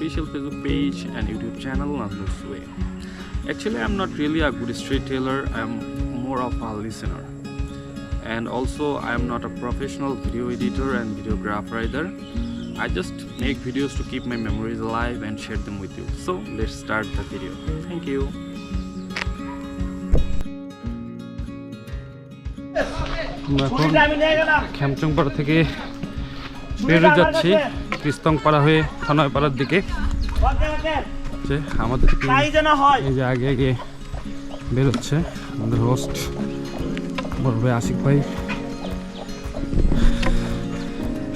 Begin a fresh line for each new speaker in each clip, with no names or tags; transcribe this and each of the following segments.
official Facebook page and YouTube channel Nandu's Way. Actually, I'm not really a good street storyteller, I'm more of a listener. And also, I'm not a professional video editor and videographer either. I just make videos to keep my memories alive and share them with you. So, let's start the video. Thank you. আমরা এখন খ্যামচংপাড়া থেকে বেরোতে যাচ্ছি। কৃস্তংপাড়া হয়ে থানয়পাড়ার দিকে। আমাদের এই যে আগে আগে বেরোচ্ছে। আমাদের হোস্ট বড় ভাই আশিক ভাই।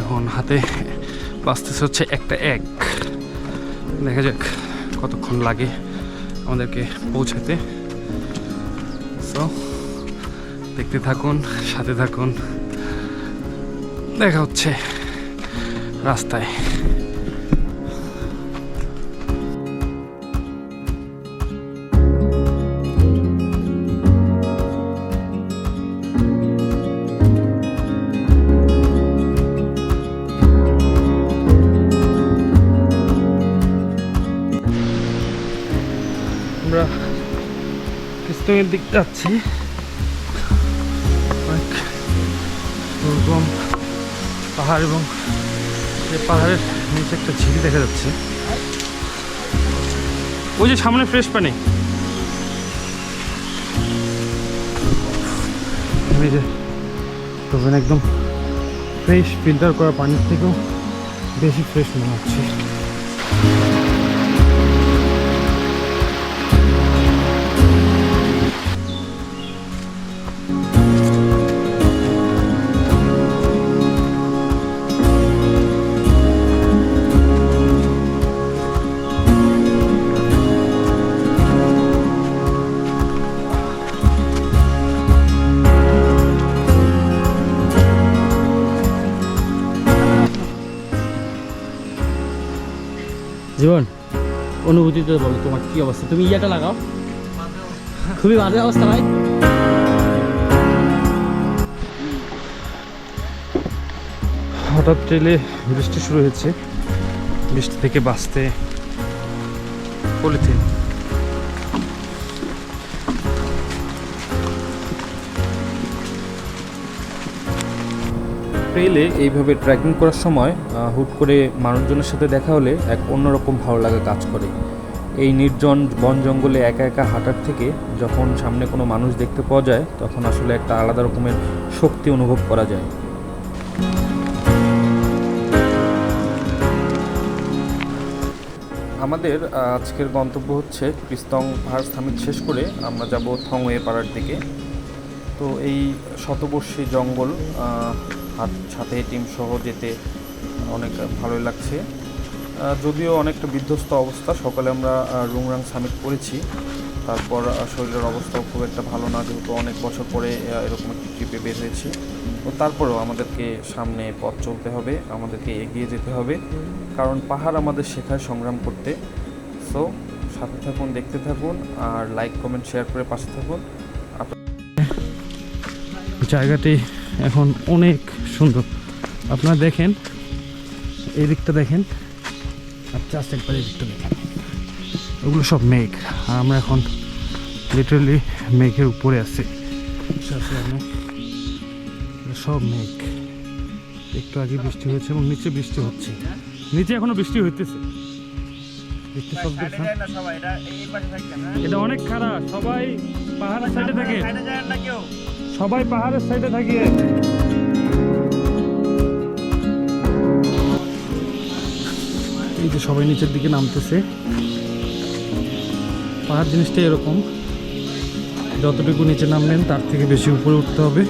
এখন হাতে বাঁচতেছে হচ্ছে একটা এক। দেখা যাক কতক্ষণ লাগে আমাদেরকে পৌঁছাতে। সো দেখতে থাকুন, সাথে থাকুন। দেখা হচ্ছে। রাস্তায়। আমরা কৃষ্ণের দিক যাচ্ছি। পাহাড় এবং যে পাহাড়ের নিচে একটা ঝিল দেখা যাচ্ছে। ওই যে সামনে ফ্রেশ পানি। এই যে একদম ফ্রেশ ফিল্টার করা পানির থেকেও বেশি ফ্রেশ মনে হচ্ছে।
জীবন অনুভূতিতে বলো তোমার কি অবস্থা? তুমি ইয়েটা লাগাও। খুবই বাজে অবস্থা ভাই।
হঠাৎ ট্রেলে বৃষ্টি শুরু হয়েছে। বৃষ্টি থেকে বাঁচতে পলিথিন। ট্রেলে এইভাবে ট্রেকিং করার সময় হুট করে মানুষজনের সাথে দেখা হলে এক অন্যরকম ভালো লাগা কাজ করে। এই নির্জন বন জঙ্গলে একা একা হাঁটার থেকে যখন সামনে কোনো মানুষ দেখতে পাওয়া যায়, তখন আসলে একটা আলাদা রকমের শক্তি অনুভব করা যায়। আমাদের আজকের গন্তব্য হচ্ছে কৃস্তং পাহাড় সামিট শেষ করে আমরা যাব থংওয়ে পাড়ার দিকে। তো এই শতবর্ষী জঙ্গল সাথে টিম সহ যেতে অনেক ভালোই লাগছে। যদিও অনেকটা বিধ্বস্ত অবস্থা, সকালে আমরা রুংরাং সামিট করেছি। তারপর শরীরের অবস্থাও খুব একটা ভালো না, যেহেতু অনেক বছর পরে এরকম একটি ট্রিপে বের হয়েছি। তো তারপরেও আমাদেরকে সামনে পথ চলতে হবে, আমাদেরকে এগিয়ে যেতে হবে। কারণ পাহাড় আমাদের শেখায় সংগ্রাম করতে। সো সাথে থাকুন, দেখতে থাকুন, আর লাইক কমেন্ট শেয়ার করে পাশে থাকুন। জায়গাটি এখন অনেক সুন্দর। আপনারা দেখেন এই দিকটা দেখেন। আর জাস্ট একবার এই দিকটা দেখেন। ওগুলো সব মেঘ। আর আমরা এখন লিটারালি মেঘের উপরে আছি। সব মেঘ। একটু আগে বৃষ্টি হয়েছে এবং নিচে বৃষ্টি হচ্ছে। নিচে এখনও বৃষ্টি হইতেছে। এটা অনেক খারাপ। সবাই পাহাড়ের সাইডে থাকে। সবাই পাহাড়ের সাইডে থাকি এই যে সবাই নিচের দিকে নামতেছে। পাহাড় জিনিসটা এরকম। যতটুকু নিচে নামলেন তার থেকে বেশি উপরে উঠতে হবে।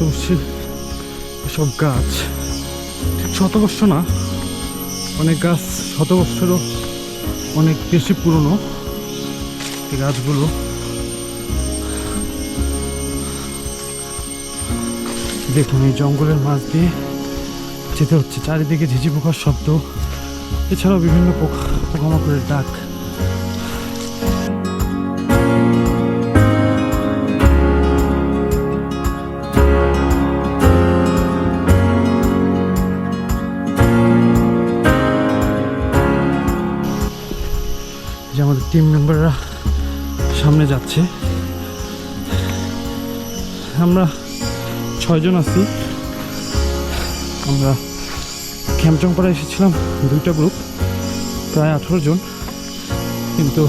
শতবর্ষী সব গাছ। ঠিক শতবর্ষ না, অনেক গাছ শতবর্ষেরও অনেক বেশি পুরনো গাছগুলো। দেখুন, এই জঙ্গলের মাঝ দিয়ে যেতে হচ্ছে। চারিদিকে ঝিঝি পোকার শব্দ, এছাড়াও বিভিন্ন পোকা পোকামাকড়ের ডাক। টিম মেম্বাররা সামনে যাচ্ছে। আমরা ছয়জন আছি। আমরা খ্যামচংপাড়া এসেছিলাম, দুইটা গ্রুপ প্রায় আঠেরো জন। কিন্তু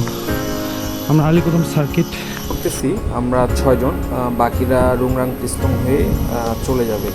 আমরা আলিকদম সার্কিট
করতেছি, আমরা ছয়জন বাকিরা রুংরাং পিস্তং হয়ে চলে যাবে।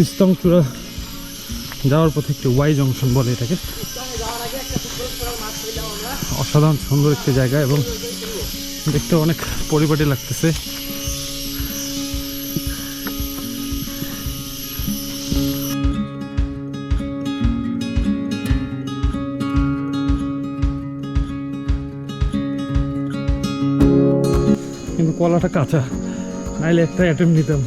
ক্রিস্তং চূড়া যাওয়ার পথে একটি ওয়াই জংশন বলে এটাকে। অসাধারণ, সুন্দর একটি জায়গা এবং দেখতে অনেক পরিপাটি লাগতেছে। কিন্তু কলাটা কাঁচা, নাইলে একটা অ্যাটেম্প নিতাম।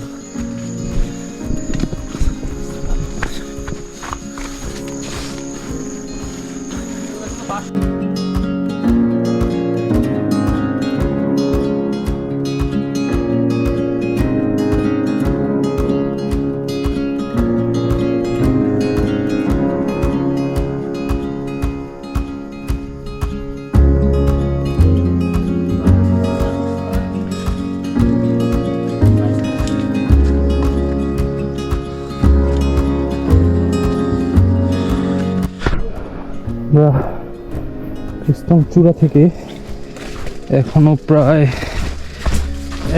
আমরা চূড়া থেকে এখনও প্রায়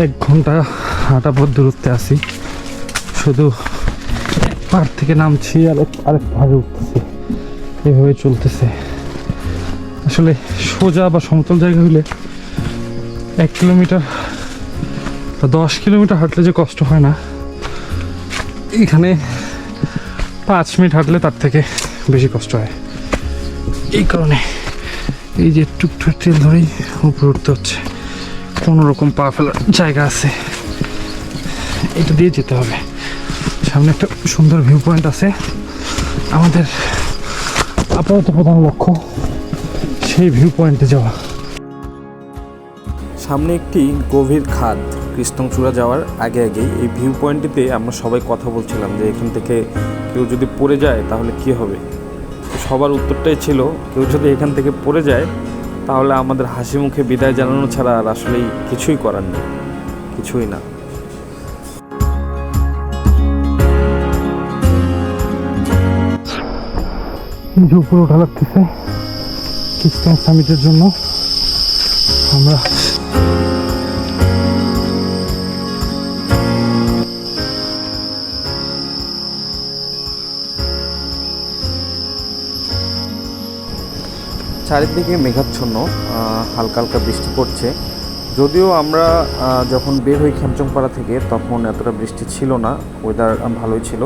এক ঘণ্টা হাঁটা পথ দূরত্বে আছি। শুধু এক পাহাড় থেকে নামছি, আর আরেক পাহাড়ে উঠতেছি। এভাবে চলতেছে। আসলে সোজা বা সমতল জায়গা হলে এক কিলোমিটার বা দশ কিলোমিটার হাঁটলে যে কষ্ট হয় না, এখানে পাঁচ মিনিট হাঁটলে তার থেকে বেশি কষ্ট হয়। এই কারণে এই যে টুকটুক ট্রেল ধরেই উপরে উঠতে হচ্ছে। কোনো রকম পা ফেলার জায়গা আছে। এটা দিয়ে যেতে হবে। সামনে একটা সুন্দর ভিউ পয়েন্ট আছে। আমাদের আপাতত প্রধান লক্ষ্য সেই ভিউ পয়েন্টে যাওয়া।
সামনে একটি গভীর খাদ, কৃষ্ণচূড়া যাওয়ার আগে আগেই এই ভিউ পয়েন্টটিতে আমরা সবাই কথা বলছিলাম যে এখান থেকে কেউ যদি পড়ে যায় তাহলে কি হবে? সবার উত্তরটাই ছিল, কেউ যদি এখান থেকে পড়ে যায়, তাহলে আমাদের হাসি মুখে বিদায় জানানো ছাড়া আর আসলেই কিছুই করার নেই, কিছুই না।
যে উপরে ওঠা লাগতেছে খ্রিস্টান সামিটের জন্য আমরা
চারিদিকে মেঘাচ্ছন্ন হালকা হালকা বৃষ্টি পড়ছে। যদিও আমরা যখন বের হই খেমচংপাড়া থেকে, তখন এতটা বৃষ্টি ছিল না ওয়েদার ভালোই ছিল।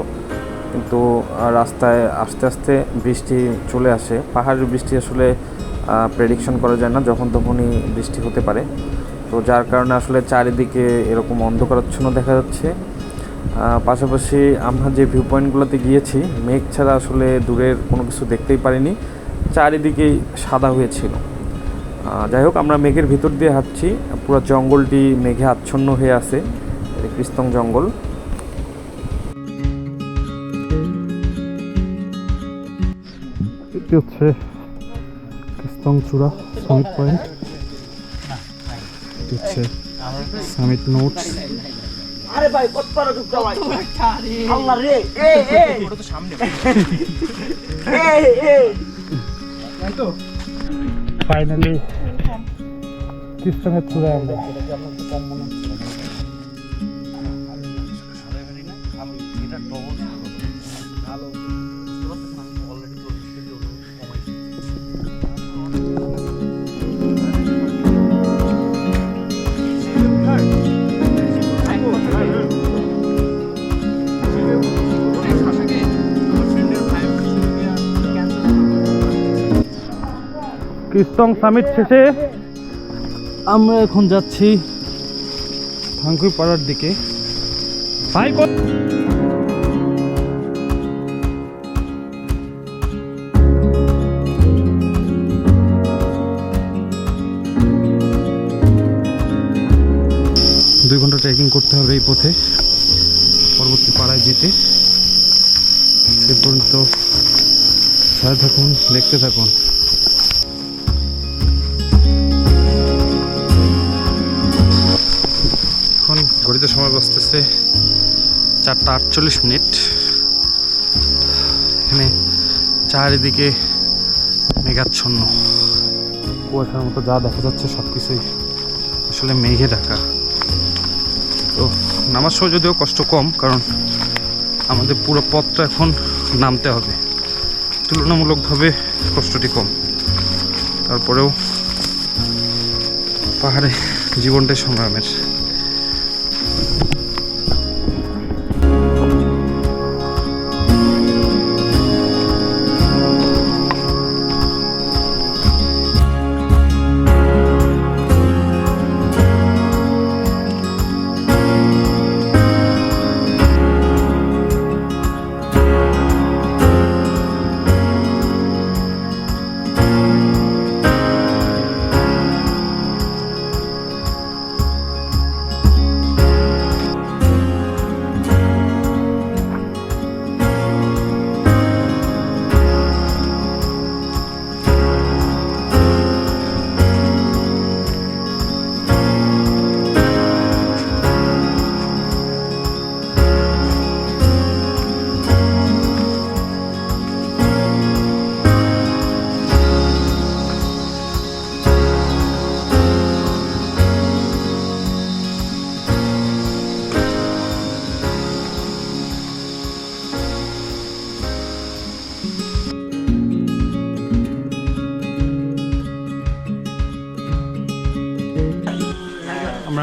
কিন্তু রাস্তায় আস্তে আস্তে বৃষ্টি চলে আসে। পাহাড়ের বৃষ্টি আসলে প্রেডিকশন করা যায় না, যখন তখনই বৃষ্টি হতে পারে। তো যার কারণে আসলে চারিদিকে এরকম অন্ধকারাচ্ছন্ন দেখা যাচ্ছে। পাশাপাশি আমরা যে ভিউ পয়েন্টগুলোতে গিয়েছি, মেঘ ছাড়া আসলে দূরের কোনো কিছু দেখতেই পারিনি। চারিদিকেই সাদা হয়েছিল। যাই হোক আমরা মেঘের ভিতর দিয়ে হাঁটছি। পুরো জঙ্গলটি মেঘে আচ্ছন্ন হয়ে আছে। কৃস্তং জঙ্গল।
এটি হচ্ছে কৃস্তং চূড়া সামিট পয়েন্ট এটি হচ্ছে সামিট নোটস
আরে ভাই কত বড় ঢুকটা ভাই? আল্লাহ রে এ এ। ওটা তো সামনে। এ এ।
ফাইনালি কৃষ্টঙের চূড়ায় আমরা কৃষ্টং সামিট শেষে আমরা এখন যাচ্ছি থাঙ্কুই পাড়ার দিকে। ভাই দুই ঘণ্টা ট্রেকিং করতে হবে এই পথে, পরবর্তী পাড়ায় যেতে। সে পর্যন্ত সাথে থাকুন, দেখতে থাকুন। ঘড়িতে সময় বসতেছে চারটা আটচল্লিশ মিনিট। এখানে চারিদিকে মেঘাচ্ছন্ন। কুয়াশার মতো যা দেখা যাচ্ছে সব কিছুই আসলে মেঘে ঢাকা। তো নামার সময় যদিও কষ্ট কম, কারণ আমাদের পুরো পথটা এখন নামতে হবে। তুলনামূলকভাবে কষ্টটি কম। তারপরেও পাহাড়ে জীবনটাই সংগ্রামের।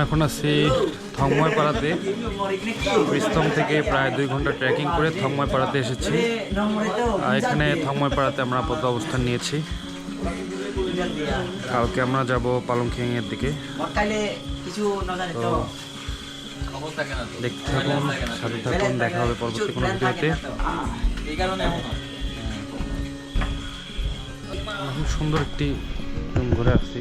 এখন আছি থংময় পাড়াতে বিস্তম থেকে প্রায় দুই ঘণ্টা ট্রেকিং করে থংময় পাড়াতে এসেছি এখানে থংময় পাড়াতে আমরা আপাতত অবস্থান নিয়েছি। কালকে আমরা যাব পালংখিং এর দিকে
দেখতে থাকুন, সাথে থাকুন, দেখা হবে পরবর্তী কোনো ভিডিওতে। খুব সুন্দর একটি ঘুরে আসছি।